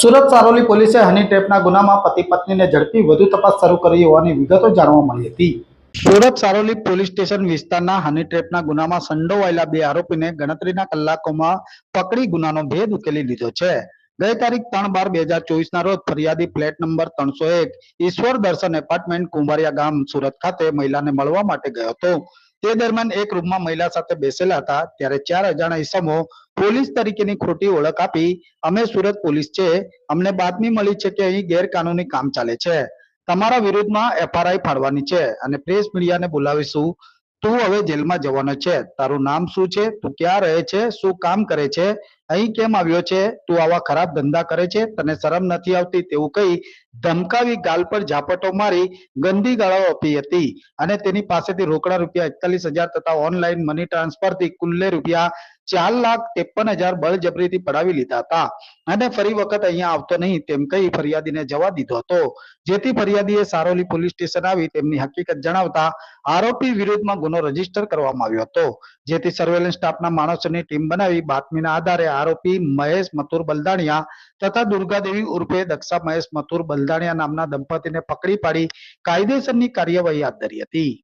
સુરત સારોલી પોલીસે હની ટેપના ગુનામાં પતિ પત્નીને ઝડપી વધુ તપાસ શરૂ કરી હોવાની વિગતો જાણવા મળી હતી. સુરત સારોલી પોલીસ સ્ટેશન વિસ્તારના હની ટ્રેપના ગુનામાં સંડોવાયેલા બે આરોપીને ગણતરીના કલાકોમાં પકડી ગુનાનો ભેદ ઉકેલી લીધો છે. ગઈ તારીખ ત્રણ બાર બે હજાર ચોવીસ ના રોજ ફરિયાદી ફ્લેટ નંબર ત્રણસો એક ઈશ્વર દર્શન એપાર્ટમેન્ટ કુંભારિયા ગામ સુરત ખાતે મહિલાને મળવા માટે ગયો હતો. તે દરમિયાન એક રૂમમાં મહિલા સાથે બેસેલા હતા. ત્યારે ચાર અજાણા ઈસમો પોલીસ તરીકેની ખોટી ઓળખ આપી, અમે સુરત પોલીસ છે. અમને બાતમી મળી છે કે અહીં ગેરકાનૂની કામ ચાલે છે. તમારા વિરુદ્ધમાં એફઆરઆઈ ફાડવાની છે. અને પ્રેસ મીડિયાને બોલાવીશું. તું હવે જેલમાં જવાનો છે. તારું નામ શું છે? તું ક્યાં રહે છે? શું કામ કરે છે? અહીં કેમ આવ્યો છે? તું આવા ખરાબ ધંધા કરે છે? તને શરમ નથી આવતી? તેવું કહી ધમકાવી ગાલ પર ઝાપટો મારી ગંદી ગાળાઓ આપી હતી. અને તેની પાસેથી રોકડા રૂપિયા એકતાલીસ હજાર તથા ઓનલાઈન મની ટ્રાન્સફરથી કુલ્લે રૂપિયા ચાર લાખ ત્રેપન હજાર બળજબરીથી પડાવી લીધા હતા. અને ફરી વખત અહીંયા આવતો નહીં તેમ કહી ફરિયાદીને જવા દીધો હતો. જેથી ફરિયાદીએ સારોલી પોલીસ સ્ટેશન આવી તેમની હકીકત જણાવતા આરોપી વિરુદ્ધમાં ગુનો રજિસ્ટર કરવામાં આવ્યો હતો. જેથી સર્વેલન્સ સ્ટાફના માણસોની ટીમ બનાવી બાતમીના આધારે આરોપી મહેશ મથુર બલદાણિયા તથા દુર્ગાદેવી ઉર્ફે દક્ષા મહેશ મથુર બલદાણિયા નામના દંપતીને પકડી પાડી કાયદેસરની કાર્યવાહી હાથ ધરી હતી.